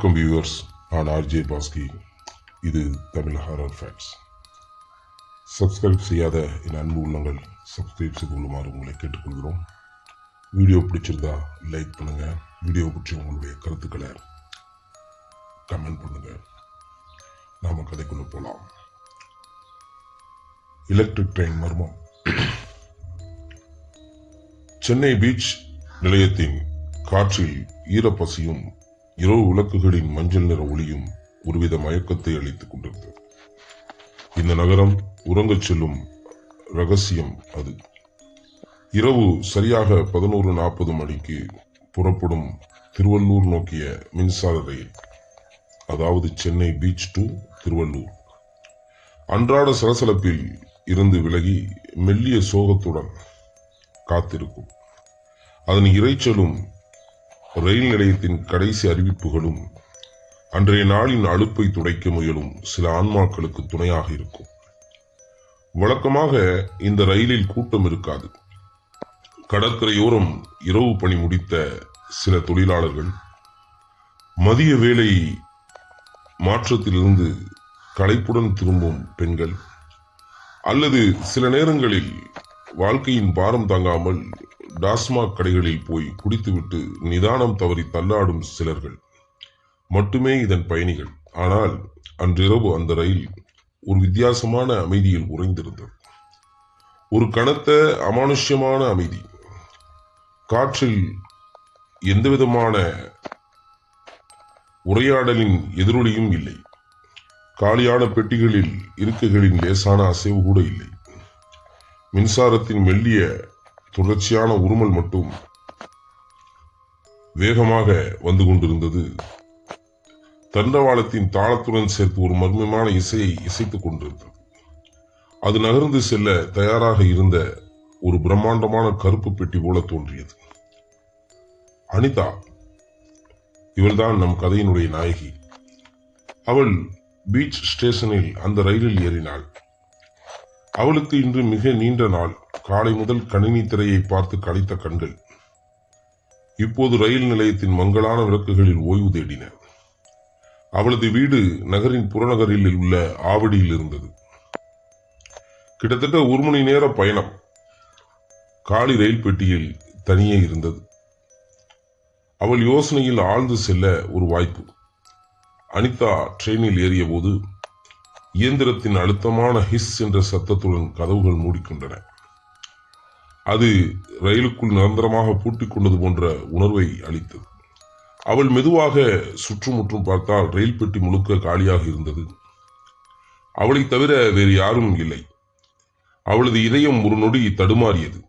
வணக்கம் வியூவர்ஸ் நான் ஆர்ஜே பாஸ்கி இது தமிழ் ஹாரர் ஃபேக்ட்ஸ் சப்ஸ்கிரைப் செய்யாத என் அன்பு உள்ளங்கள் சப்ஸ்கிரைப் செய்து கொள்ளுமாறு உங்களை கேட்டுக்கொள்கிறோம். வீடியோ பிடிச்சிருந்தா லைக் பண்ணுங்கள் வீடியோ பற்றி உங்களுடைய கருத்துக்களை கமெண்ட் பண்ணுங்கள் நாம் கதைக்குள்ளே போகலாம் எலக்ட்ரிக் ட்ரெயின் மர்மம். சென்னை பீச் நிலையத்தின் காற்றில் ஈரப்பசியும் இரவு விளக்குகளின் மஞ்சள் நிற ஒளியும் ஒருவித மயக்கத்தை அளித்துக் கொண்டிருந்தது. இந்த நகரம் உறங்கச் செல்லும் ரகசியம் அது. இரவு சரியாக பதினோரு நாற்பது மணிக்கு புறப்படும் திருவள்ளூர் நோக்கிய மின்சார ரயில் அதாவது சென்னை பீச் டு திருவள்ளூர். அன்றாட சலசலப்பில் இருந்து விலகி மெல்லிய சோகத்துடன் காத்திருக்கும். அதன் இரைச்சலும் ரயில் நிலையத்தின் கடைசி அறிவிப்புகளும் அன்றைய நாளின் அழுப்பை துடைக்க முயலும் சில ஆன்மாக்களுக்கு துணையாக இருக்கும். வழக்கமாக இந்த ரயிலில் கூட்டம் இருக்காது. கடற்கரையோரம் இரவு பணி முடித்த சில தொழிலாளர்கள் மதிய வேலை மாற்றத்திலிருந்து களைப்புடன் திரும்பும் பெண்கள் அல்லது சில நேரங்களில் வாழ்க்கையின் பாரம் தாங்காமல் டாஸ்மாக் கடைகளில் போய் குடித்துவிட்டு நிதானம் தவறி தள்ளாடும் சிலர்கள். மட்டுமே இதன் பயணிகள். ஆனால் அன்றிரவு அந்த ரயில் ஒரு வித்தியாசமான அமைதியில் உறைந்திருந்தது. ஒரு கனத்த அமானுஷ்யமான அமைதி. காற்றில் எந்தவிதமான உரையாடலின் எதிரொலியும் இல்லை. காலியான பெட்டிகளில் இருக்கைகளின் லேசான அசைவு கூட இல்லை. மின்சாரத்தின் மெல்லிய தொடர்ச்சியான உருமல் மட்டும் வேகமாக வந்து கொண்டிருந்தது. தண்டவாளத்தின் தாளத்துடன் சேர்த்து ஒரு மர்மமான இசையை இசைத்துக் கொண்டிருந்தது. அது நகர்ந்து செல்ல தயாராக இருந்த ஒரு பிரம்மாண்டமான கருப்பு பெட்டி போல தோன்றியது. அனிதா இவள்தான் நம் கதையினுடைய நாயகி. அவள் பீச் ஸ்டேஷனில் அந்த ரயிலில் ஏறினாள். அவளுக்கு இன்று மிக நீண்ட நாள். காலை முதல் கணினி திரையை பார்த்து கழித்த கண்கள். இப்போது ரயில் நிலையத்தின் மங்கலான விளக்குகளில் ஓய்வு தேடின. அவளது வீடு நகரின் புறநகரில் உள்ள ஆவடியில் இருந்தது. கிட்டத்தட்ட ஒரு மணி நேர பயணம். காலி ரயில் பெட்டியில் தனியே இருந்தது. அவள் யோசனையில் ஆழ்ந்து செல்ல ஒரு வாய்ப்பு. அனிதா ட்ரெயினில் ஏறிய போது இயந்திரத்தின் அழுத்தமான ஹிஸ் என்ற சத்தத்துடன் கதவுகள் மூடிக்கொண்டன. அது ரயிலுக்குள் நிரந்தரமாக பூட்டிக் கொண்டது போன்ற உணர்வை அளித்தது. அவள் மெதுவாக சுற்றுமுற்றும் பார்த்தால் ரயில் பெட்டி முழுக்க காலியாக இருந்தது. அவளை தவிர வேறு யாரும் இல்லை. அவளது இதயம் ஒரு நொடி தடுமாறியது.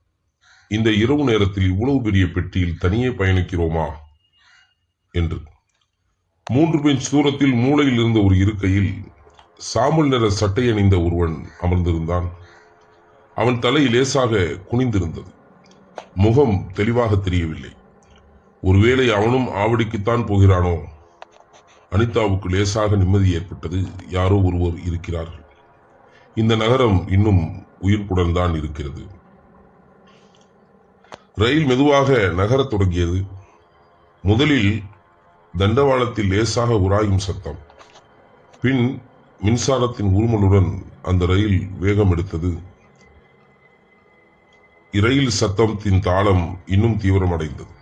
இந்த இரவு நேரத்தில் இவ்வளவு பெரிய பெட்டியில் தனியே பயணிக்கிறோமா? என்று. மூன்று பெஞ்ச் தூரத்தில் மூளையில் இருந்த ஒரு இருக்கையில் சாம்பல் நிற சட்டை அணிந்த ஒருவன் அமர்ந்திருந்தான். அவன் தலை லேசாக குனிந்திருந்தது. முகம் தெளிவாக தெரியவில்லை. ஒருவேளை அவனும் ஆவடிக்குத்தான் போகிறானோ? அனிதாவுக்கு லேசாக நிம்மதி ஏற்பட்டது. யாரோ ஒருவர் இருக்கிறார்கள். இந்த நகரம் இன்னும் உயிர்ப்புடன் தான் இருக்கிறது. ரயில் மெதுவாக நகரத் தொடங்கியது. முதலில் தண்டவாளத்தில் லேசாக உராயும் சத்தம். பின் மின்சாரத்தின் உருமலுடன் அந்த ரயில் வேகம் எடுத்தது. இரயில் சத்தத்தின் தாளம் இன்னும் தீவிரமடைந்தது.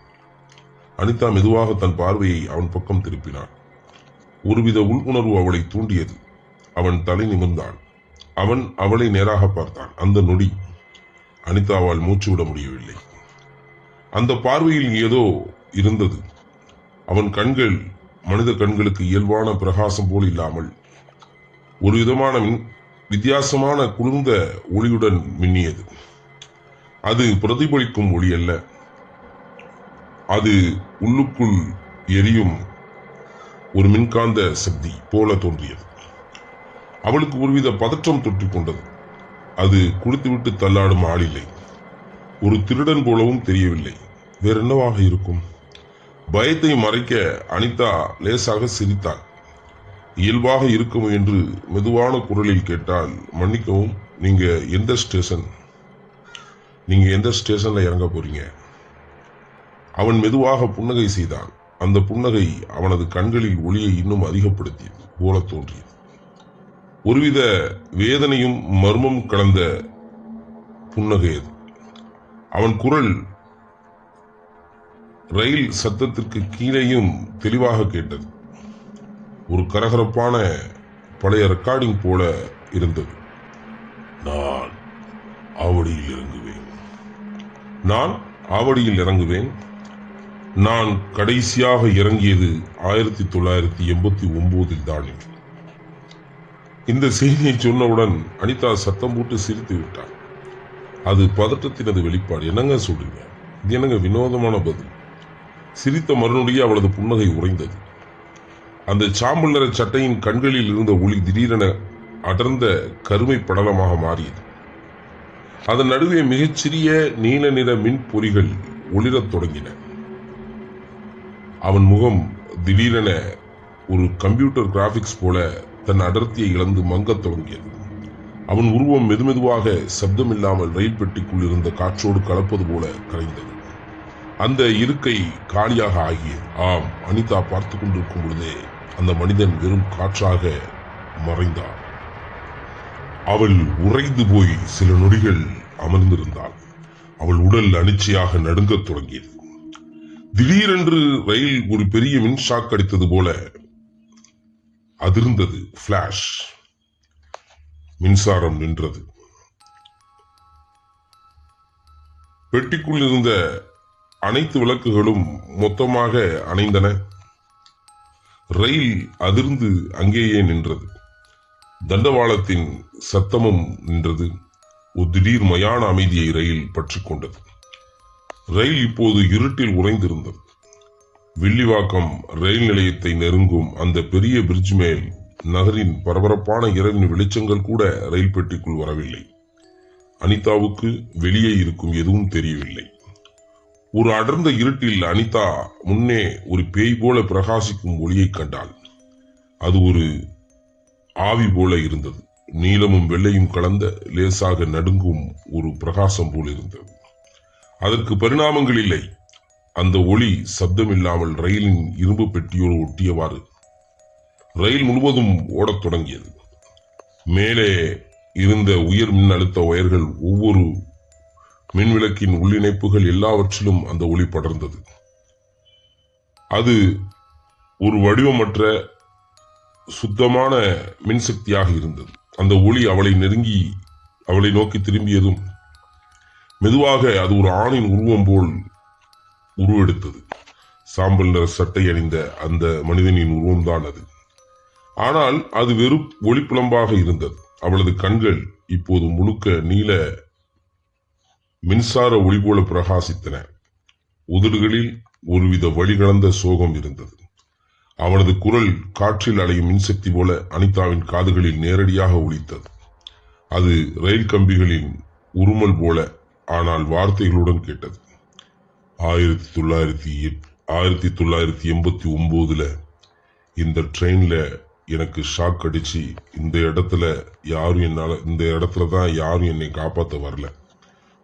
அனிதா மெதுவாக தன் பார்வையை அவன் பக்கம் திருப்பினான் ஒருவித உள்உணர்வு அவளை தூண்டியது. அவன் தலை நிமிர்ந்தான். அவன் அவளை நேராக பார்த்தான். அந்த நொடி அனிதாவால் மூச்சு விட முடியவில்லை. அந்த பார்வையில் ஏதோ இருந்தது. அவன் கண்கள் மனித கண்களுக்கு இயல்பான பிரகாசம் போல் இல்லாமல் ஒரு விதமான மின்- வித்தியாசமான குளிர்ந்த ஒளியுடன் மின்னியது. அது பிரதிபலிக்கும் ஒளி அல்ல. அது உள்ளுக்குள் எரியும் ஒரு மின்காந்த சக்தி போல தோன்றியது. அவளுக்கு ஒருவித பதற்றம் தொற்றிக் கொண்டது. அது குடித்துவிட்டு தள்ளாடும் ஆளில்லை ஒரு திருடன் போலவும் தெரியவில்லை. வேற என்னவாக இருக்கும்? பயத்தை மறைக்க அனிதா லேசாக சிரித்தாள். இயல்பாக இருக்கும் என்று மெதுவான குரலில் கேட்டால் மன்னிக்கவும் நீங்க எந்த ஸ்டேஷன்? நீங்க எந்த ஸ்டேஷன்ல இறங்க போறீங்க? அவன் மெதுவாக புன்னகை செய்தான். அந்த புன்னகை அவனது கண்களில் ஒளியை இன்னும் அதிகப்படுத்தியது போல தோன்றியது. ஒருவித வேதனையும் மர்மம் கலந்த புன்னகை அது. அவன் குரல் ரயில் சத்தத்திற்கு கீழேயும் தெளிவாக கேட்டது. ஒரு கரகரப்பான பழைய ரெக்கார்டிங் போல இருந்தது. நான் ஆவடியில் இறங்குவேன். நான் ஆவடியில் இறங்குவேன். நான் கடைசியாக இறங்கியது ஆயிரத்தி தொள்ளாயிரத்தி எண்பத்தி ஒன்பதில் தான் இந்த செய்தியை சொன்னவுடன் அனிதா சத்தம் போட்டு சிரித்து விட்டார் அது பதட்டத்தினது வெளிப்பாடு. என்னங்க சொல்றீங்க? இது என்னங்க வினோதமான பதில்? சிரித்த மறுநொடியே அவளது புன்னகை உறைந்தது. அந்த சாம்பல் நிற சட்டையின் கண்களில் இருந்த ஒளி திடீரென அடர்ந்த கருமை படலமாக மாறியது. அதன் நடுவே மிகச்சிறிய நீல நிற மின் பொறிகள் ஒளிரத் தொடங்கின. அவன் முகம் திடீரென ஒரு கம்ப்யூட்டர் கிராபிக்ஸ் போல தன் அடர்த்தியை இழந்து மங்கத் தொடங்கியது. அவன் உருவம் மெதுமெதுவாக சப்தமில்லாமல் ரயில் பெட்டிக்குள் இருந்த காற்றோடு கலப்பது போல கரைந்தது. அந்த இருக்கை காலியாக ஆகியது ஆம் அனிதா பார்த்து கொண்டிருக்கும் பொழுதே அந்த மனிதன் வெறும் காற்றாக மறைந்தார் அவள் உறைந்து போய் சில நொடிகள் அமர்ந்திருந்தாள். அவள் உடல் அனிச்சையாக நடுங்கத் தொடங்கியது. திடீரென்று ரயில் ஒரு பெரிய மின்ஷாக் அடித்தது போல அதிர்ந்தது பிளாஷ் மின்சாரம் நின்றது. பெட்டிக்குள் இருந்த அனைத்து விளக்குகளும் மொத்தமாக அணைந்தன. ரயில் அதிர்ந்து அங்கேயே நின்றது. தண்டவாளத்தின் சத்தமும் நின்றது. ஒரு திடீர் மயான அமைதியை ரயில் பற்றி கொண்டது. ரயில் இப்போது இருட்டில் உறைந்திருந்தது. வில்லிவாக்கம் ரயில் நிலையத்தை நெருங்கும் அந்த பெரிய பிரிட்ஜ் மேல் நகரின் பரபரப்பான இரவின் வெளிச்சங்கள் கூட ரயில் பெட்டிக்குள் வரவில்லை. அனிதாவுக்கு வெளியே இருக்கும் எதுவும் தெரியவில்லை. ஒரு அடர்ந்த இருட்டில் அனிதா முன்னே ஒரு பேய் போல பிரகாசிக்கும் ஒளியைக் கண்டாள். அது ஒரு ஆவி போல இருந்தது. நீலமும் வெள்ளையும் கலந்த லேசாக நடுங்கும் ஒரு பிரகாசம் போல் இருந்தது. அதற்கு பரிணாமங்கள் இல்லை. அந்த ஒளி சப்தமில்லாமல் ரயிலின் இரும்பு பெட்டியோடு ஒட்டியவாறு ரயில் முழுவதும் ஓடத் தொடங்கியது. மேலே இருந்த உயர் மின் அழுத்த ஒயர்கள் ஒவ்வொரு மின்விளக்கின் உள்ளிணைப்புகள் எல்லாவற்றிலும் அந்த ஒளி படர்ந்தது. அது ஒரு வடிவமற்ற சுத்தமான மின்சக்தியாக இருந்தது. அந்த ஒளி அவளை நெருங்கி அவளை நோக்கி திரும்பியதும் மெதுவாக அது ஒரு ஆணின் உருவம் போல் உருவெடுத்தது. சாம்பல் நிற சட்டை அணிந்த அந்த மனிதனின் உருவம்தான் அது. ஆனால் அது வெறும் ஒளிப்புலம்பாக இருந்தது. அவளது கண்கள் இப்போது முழுக்க நீல மின்சார ஒளி போல பிரகாசித்தன. உதடுகளில் ஒருவித வழிகலந்த சோகம் இருந்தது. அவனது குரல் காற்றில் அலையும் மின்சக்தி போல அனிதாவின் காதுகளில் நேரடியாக ஒலித்தது. அது ரயில் கம்பிகளின் உருமல் போல ஆனால் வார்த்தைகளுடன் கேட்டது. ஆயிரத்தி தொள்ளாயிரத்தி எட்- ஆயிரத்தி தொள்ளாயிரத்தி எண்பத்தி ஒம்போதுல இந்த ட்ரெயின்ல எனக்கு ஷாக் அடிச்சு இந்த இடத்துல யாரும் என்னால் இந்த இடத்துல தான் யாரும் என்னை காப்பாற்ற வரல.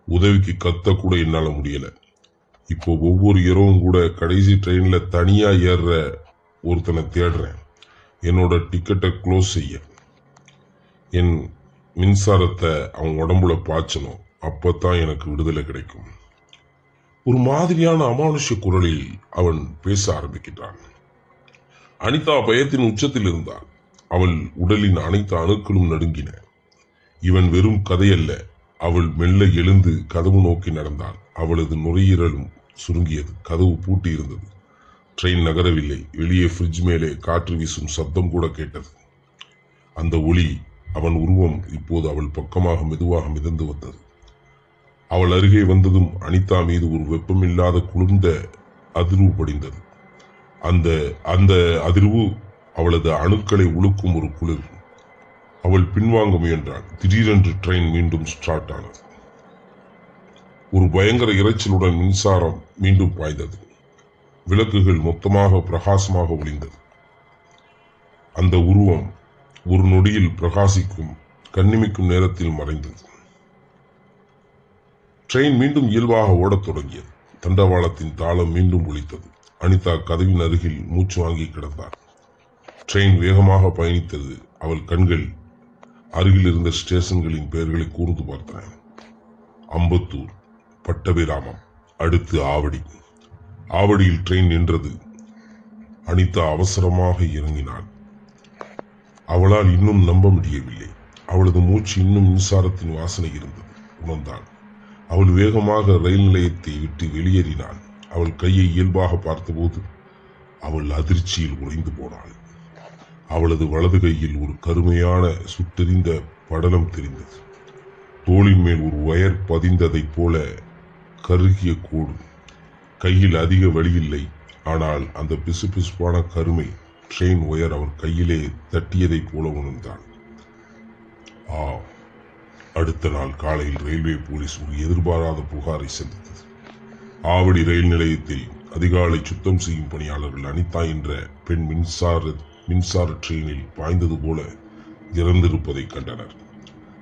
உதவிக்கு கத்த கூட என்னால முடியல. இப்போ ஒவ்வொரு இரவும் கூட கடைசி ட்ரெயின்ல தனியா ஏறுற ஒருத்தனை தேடுறேன். என்னோட டிக்கெட்டை க்ளோஸ் செய்ய. என் மின்சாரத்தை அவன் உடம்புல பாய்ச்சணும். அப்பத்தான் எனக்கு விடுதலை கிடைக்கும். ஒரு மாதிரியான அமானுஷ்ய குரலில் அவன் பேச ஆரம்பிக்கிறான் அனிதா பயத்தின் உச்சத்தில் இருந்தாள் அவள் உடலின் அனைத்து அணுக்களும் நடுங்கின. இவன் வெறும் கதையல்ல. அவள் மெல்ல எழுந்து கதவு நோக்கி நடந்தாள் அவளது நுரையீரலும் சுருங்கியது. கதவு பூட்டி இருந்தது ட்ரெயின் நகரவில்லை. வெளியே ஃப்ரிட்ஜ் மேலே காற்று வீசும் சப்தம் கூட கேட்டது. அந்த ஒளி அவன் உருவம் இப்போது அவள் பக்கமாக மெதுவாக மிதந்து வந்தது. அவள் அருகே வந்ததும் அனிதா மீது ஒரு வெப்பமில்லாத குளிர்ந்த அதிர்வு படிந்தது. அந்த அந்த அதிர்வு அவளது அணுக்களை உழுக்கும் ஒரு குளிர். அவள் பின்வாங்க முயன்றாள். திடீரென்று ட்ரெயின் மீண்டும் ஸ்டார்ட் ஆனது. ஒரு பயங்கர இரைச்சலுடன் மின்சாரம் மீண்டும் பாய்ந்தது. விளக்குகள் மொத்தமாக பிரகாசமாக ஒளிந்தது. அந்த உருவம் ஒரு நொடியில் பிரகாசிக்கும் கண்ணிமிக்கும் நேரத்தில் மறைந்தது. ட்ரெயின் மீண்டும் இயல்பாக ஓடத் தொடங்கியது. தண்டவாளத்தின் தாளம் மீண்டும் ஒழித்தது அனிதா கதவின் அருகில் மூச்சு வாங்கி கிடந்தார் ட்ரெயின் வேகமாக பயணித்தது. அவள் கண்கள் அருகில் இருந்த ஸ்டேஷன்களின் பெயர்களை கூர்ந்து பார்த்தேன். அம்பத்தூர் பட்டபிராமம் அடுத்து ஆவடி. ஆவடியில் ட்ரெயின் நின்றது. அனிதா அவசரமாக இறங்கினாள். அவளால் இன்னும் நம்ப முடியவில்லை. அவளது மூச்சு இன்னும் மின்சாரத்தின் வாசனை இருந்தது. உணர்ந்தாள். அவள் வேகமாக ரயில் நிலையத்தை விட்டு வெளியேறினாள். அவள் கையை இயல்பாக பார்த்தபோது அவள் அதிர்ச்சியில் உறைந்து போனாள். அவளது வலது கையில் ஒரு கருமையான சுட்டெறிந்த படலம் தெரிந்தது. தோளின் மேல் ஒரு ஒயர் பதிந்ததைப் போல கருகிய கோடு. கையில் அதிக வலியில்லை ஆனால் அந்த பிசுபிசுப்பான கருமை ட்ரெயின் ஒயர் அவர் கையிலே தட்டியதைப் போல உணர்ந்தான். ஆ அடுத்த நாள் காலையில் ரயில்வே போலீஸ் ஒரு எதிர்பாராத புகாரை சந்தித்தது. ஆவடி ரயில் நிலையத்தில் அதிகாலை சுத்தம் செய்யும் பணியாளர்கள் அனிதா என்ற பெண் மின்சார மின்சார ட்ரெயினில் பாய்ந்தது போல இறந்திருப்பதை கண்டனர்.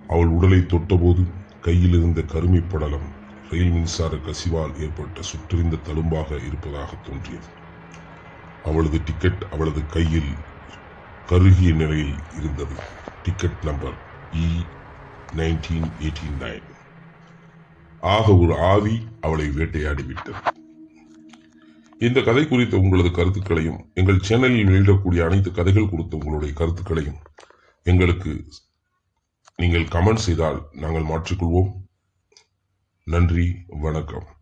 அவள் உடலை தொட்டபோது கையில் இருந்த கருமை படலம் ரயில் மின்சார கசிவால் ஏற்பட்ட சுற்றறிந்த தழும்பாக இருப்பதாக தோன்றியது. அவளது டிக்கெட் அவளது கையில் கருகிய நிலையில் இருந்தது. Ticket number E nineteen eighty nine ஆக ஒரு ஆவி அவளை வேட்டையாடி விட்டது இந்த கதை குறித்த உங்களது கருத்துக்களையும் எங்கள் சேனலில் வெளியிடக்கூடிய அனைத்து கதைகள் குறித்த உங்களுடைய கருத்துக்களையும் எங்களுக்கு நீங்கள் கமெண்ட் செய்தால் நாங்கள் மாற்றிக்கொள்வோம். நன்றி வணக்கம்.